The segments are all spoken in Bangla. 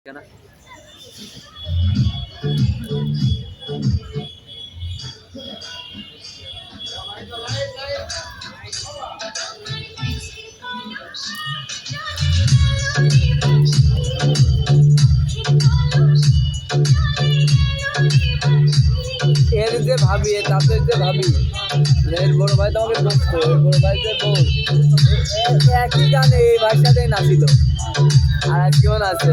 এর যে ভাবি তাদের যে ভাবি, এর বড় ভাই তো বড় ভাই যে একই গানে এই ভাইয়ের সাথেই নাচিল আর আজকেও নাচে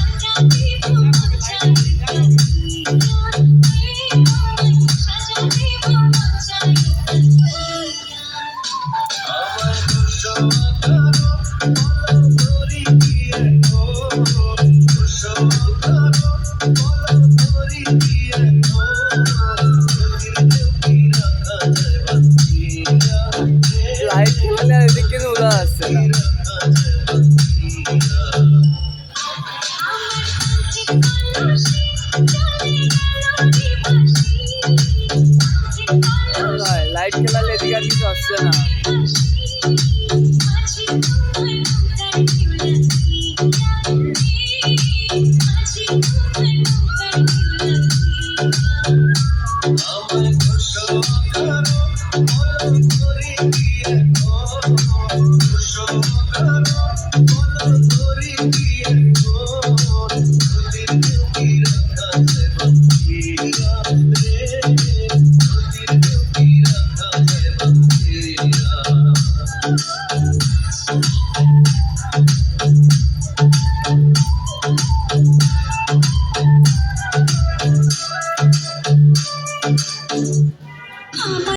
কিছু আসছে না Yeah.